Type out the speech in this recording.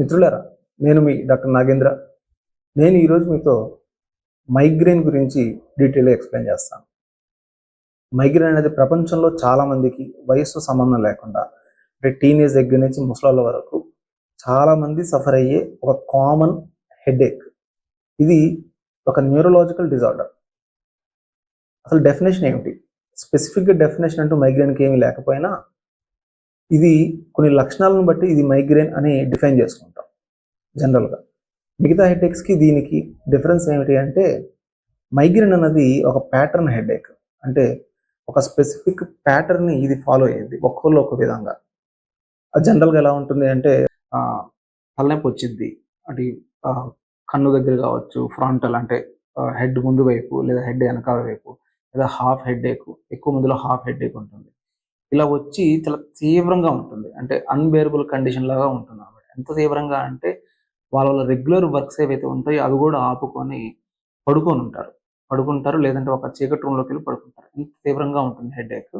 మిత్రులారా నేను మీ డాక్టర్ నాగేంద్ర. నేను ఈరోజు మీతో మైగ్రేన్ గురించి డీటెయిల్గా ఎక్స్ప్లెయిన్ చేస్తాను. మైగ్రేన్ అనేది ప్రపంచంలో చాలా మందికి వయస్సు సంబంధం లేకుండా అంటే టీనేజ్ దగ్గర నుంచి ముసలాళ్ళ వరకు చాలామంది సఫర్ అయ్యే ఒక కామన్ హెడేక్. ఇది ఒక న్యూరలాజికల్ డిజార్డర్. అసలు డెఫినేషన్ ఏమిటి? స్పెసిఫిక్గా డెఫినేషన్ అంటూ మైగ్రేన్కి ఏమీ లేకపోయినా ఇది కొన్ని లక్షణాలను బట్టి ఇది మైగ్రేన్ అని డిఫైన్ చేసుకుంటాం జనరల్గా మిగతా హెడేక్స్కి దీనికి డిఫరెన్స్ ఏమిటి అంటే మైగ్రేన్ అన్నది ఒక ప్యాటర్న్ హెడేక్ అంటే ఒక స్పెసిఫిక్ ప్యాటర్న్ని ఇది ఫాలో అయ్యేది ఒక్కొక్కరు ఒక విధంగా. అది జనరల్గా ఎలా ఉంటుంది అంటే తలనొప్పి వచ్చింది అంటే కన్ను దగ్గర కావచ్చు ఫ్రంటల్ అంటే హెడ్ ముందు వైపు లేదా హెడ్ వెనకాల వైపు లేదా హాఫ్ హెడ్ ఎక్కువ మందిలో హాఫ్ హెడ్ ఉంటుంది. ఇలా వచ్చి చాలా తీవ్రంగా ఉంటుంది. అంటే అన్బేరబుల్ కండిషన్ లాగా ఉంటుంది అన్నమాట ఎంత తీవ్రంగా అంటే వాళ్ళ వాళ్ళ రెగ్యులర్ వర్క్స్ ఏవైతే ఉంటాయో అవి కూడా ఆపుకొని పడుకొని ఉంటారు. పడుకుంటారు లేదంటే ఒక చీకటి రూమ్లోకి వెళ్ళి పడుకుంటారు. ఎంత తీవ్రంగా ఉంటుంది హెడ్ ఏక్